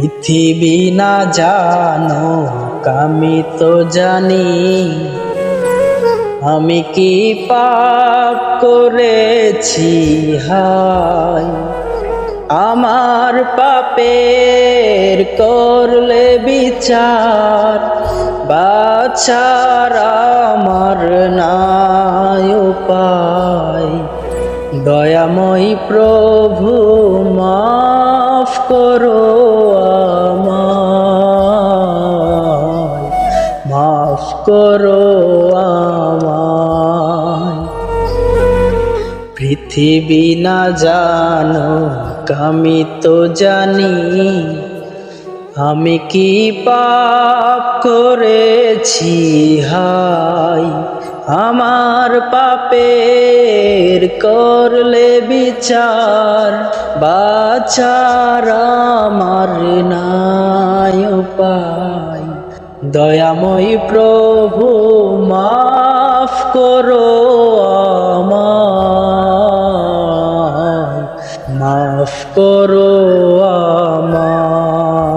পৃথিবী না জানো, আমি তো জানি। আমি কি পাপ করেছি? হায়। আমার পাপের করলে বিচার, বাছার আমার নাই উপায়। দয়াময় প্রভু, মাফ করো। মাফ করো পৃথিবী না জানো, আমি তো জানি, আমি কি পাপ করেছি, হাই। আমার পাপের করলে বিচার, বাছার আমার নাই উপায়। দয়াময় প্রভু মাফ করো আমার মাফ করো আমায়।